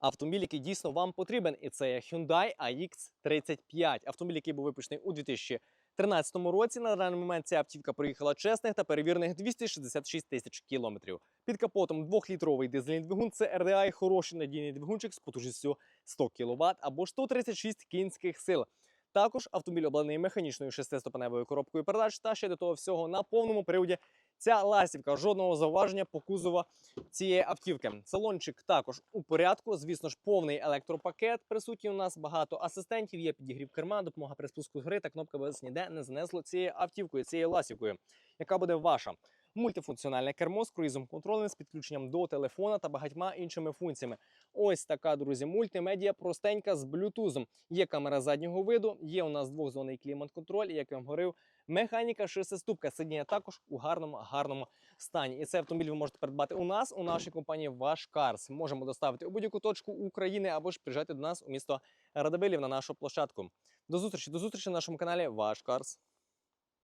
автомобіль, який дійсно вам потрібен, і це Hyundai AX35. Автомобіль, який був випущений у 2013 році. На даний момент ця автівка проїхала чесних та перевірених 266 тисяч кілометрів. Під капотом 2-літровий дизельний двигун. Це RDI, хороший надійний двигунчик з потужністю 100 кВт або 136 кінських сил. Також автомобіль обладнаний механічною шестиступеневою коробкою передач та ще до того всього на повному приводі. Ця ластівка жодного зауваження по кузова цієї автівки. Салончик також у порядку. Звісно ж, повний електропакет. Присутній у нас багато асистентів. Є підігрів керма, допомога при спуску з гри та кнопка без ніде не занесло цією автівкою, цією ластівкою, яка буде ваша. Мультифункціональне кермо з круїзом контролем з підключенням до телефона та багатьма іншими функціями. Ось така, друзі, мультимедіа простенька з блютузом. Є камера заднього виду, є у нас двохзонний клімат-контроль, як я вам говорив, механіка шестиступка. Сидіння також у гарному, гарному стані. І цей автомобіль ви можете придбати у нас, у нашій компанії Ваш Карс. Можемо доставити у будь-яку точку України або ж приїжджати до нас у місто Радивилів на нашу площадку. До зустрічі, до зустрічі на нашому каналі Ваш Карс.